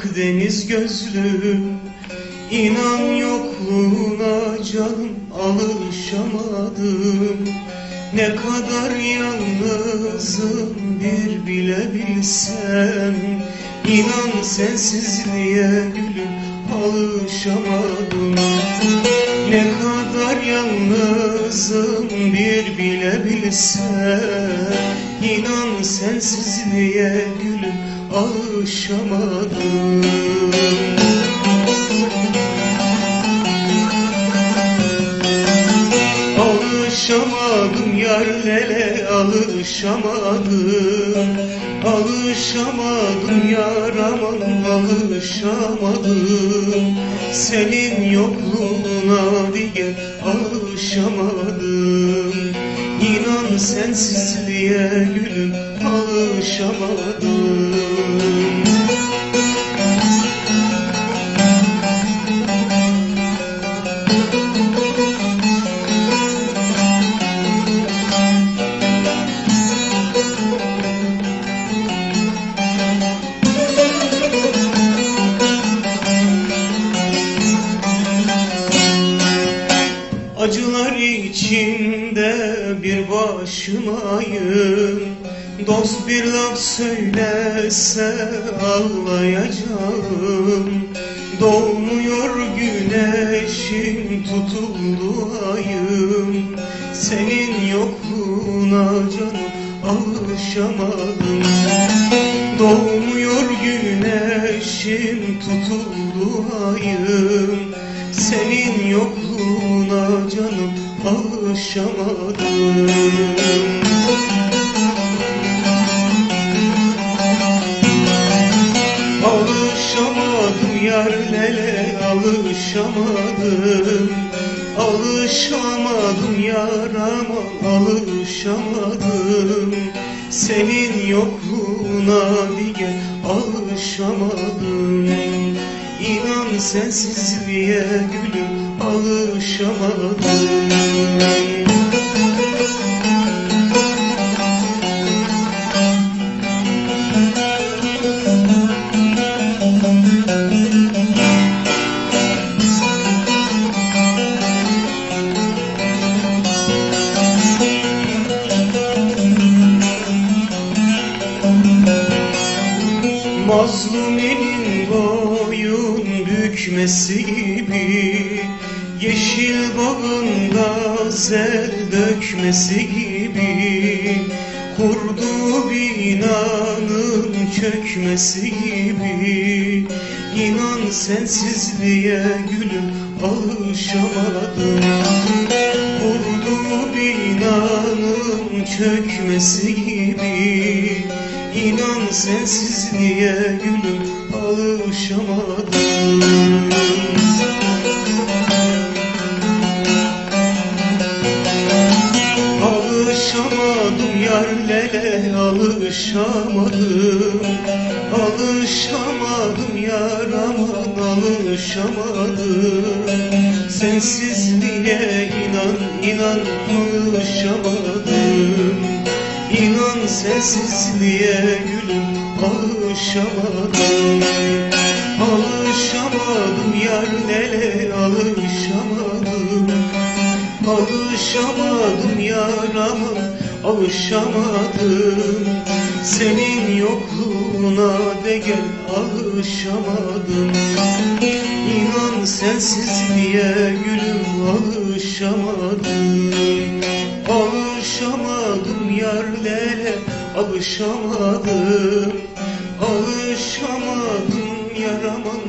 Akdeniz gözlüm İnan yokluğuna canım alışamadım. Ne kadar yalnızım bir bilebilsem İnan sensizliğe gülüm alışamadım. Ne kadar yalnızım bir bilebilsem İnan sensizliğe gülüm alışamadım Alışamadım yar lele alışamadım Alışamadım yar aman alışamadım Senin yokluğuna diye alışamadım sensizliğe gülüm alışamadım Acılar bir başımayım. Dost bir laf söylese ağlayacağım. Doğmuyor güneşim tutuldu ayım. Senin yokluğuna canım alışamadım. Doğmuyor güneşim tutuldu ayım. Senin yokluğuna canım alışamadım. Alışamadım yar lele alışamadım. Alışamadım yar ama alışamadım. Senin yokluğuna diye alışamadım. İnan sensizliğe gülüm alışamadım Mazlumenin boyun bükmesi gibi Yeşil bağında zel dökmesi gibi Kurduğu binanın çökmesi gibi. İnan sensizliğe gülüm alışamadım. Kurduğu binanın çökmesi gibi. İnan sensizliğe gülüm alışamadım Alışamadım yar lele alışamadım. Alışamadım yar aman alışamadım Sensizliğe inan inan alışamadım. İnan sensizliğe gülüm alışamadım. Alışamadım yar lele alışamadım. Alışamadım yar aman alışamadım. Senin yokluğuna de gel alışamadım. İnan sensizliğe gülüm alışamadım. Alışamadım yar lele alışamadım. Alışamadım yar aman